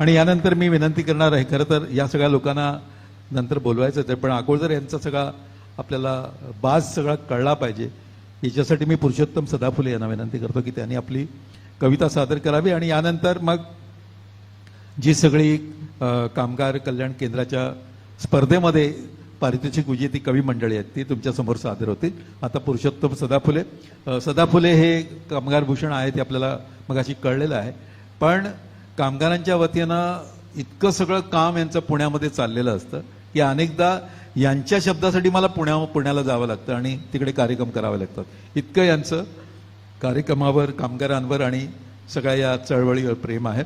आणि यानंतर मी विनंती करणार आहे खरं तर या सगळ्या लोकांना नंतर बोलवायचं आहे पण अकोळकर यांचा सगळा आपल्याला बाज सगळा कळला पाहिजे. याच्यासाठी मी पुरुषोत्तम सदाफुले यांना विनंती करतो की त्यांनी आपली कविता सादर करावी आणि यानंतर मग जी सगळी कामगार कल्याण केंद्राच्या स्पर्धेमध्ये पारितोषिक विजेती कवी मंडळी आहेत ती तुमच्यासमोर सादर होतील. आता पुरुषोत्तम सदाफुले सदाफुले हे कामगार भूषण आहे ते आपल्याला मगाशी कळलेलं आहे. पण कामगारांच्या वतीनं इतकं सगळं काम यांचं पुण्यामध्ये चाललेलं असतं. की अनेकदा यांच्या शब्दासाठी मला पुण्या पुण्याला जावं लागतं आणि तिकडे कार्यक्रम करावे लागतात. इतकं यांचं कार्यक्रमावर कामगारांवर आणि सगळ्या या चळवळीवर प्रेम आहे.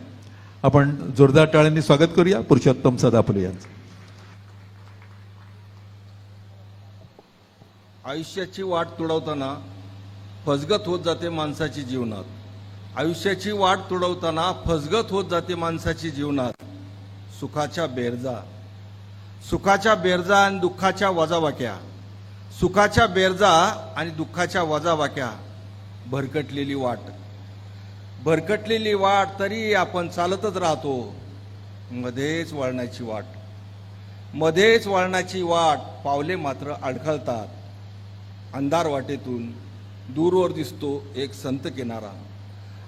आपण जोरदार टाळ्यांनी स्वागत करूया. पुरुषोत्तम सदाफुले यांचं. आयुष्याची वाट तुडवताना फसगत होत जाते माणसाची जीवनात. आयुष्याची वाट तुडवताना फसगत होत जाते माणसाची जीवनात. सुखाच्या बेरजा. सुखाच्या बेरजा आणि दुःखाच्या वजावाक्या. सुखाच्या बेरजा आणि दुःखाच्या वजावाक्या. भरकटलेली वाट. भरकटलेली वाट तरी आपण चालतच राहतो. मध्येच वळणाची वाट. मध्येच वळणाची वाट पावले मात्र अडखळतात. अंधार वाटेतून दूरवर दिसतो एक संत किनारा.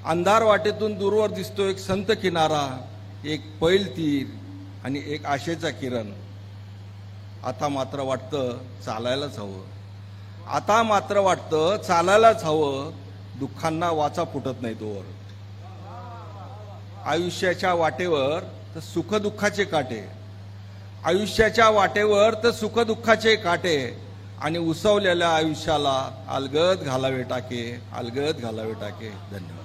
अंधार वाटेतून दूरवर दिसतो एक संत किनारा एक पैल तीर आणि एक आशेचा किरण. आता मात्र वाटतं चालायलाच हवं. आता मात्र वाटतं चालायलाच हवं. दुःखांना वाचा फुटत नाही तोवर आयुष्याच्या वाटेवर तर सुखदुःखाचे काटे. आयुष्याच्या वाटेवर तर सुखदुःखाचे काटे. आणि उसवलेल्या आयुष्याला अलगद घालावे टाके अलगद घालावे टाके. धन्यवाद.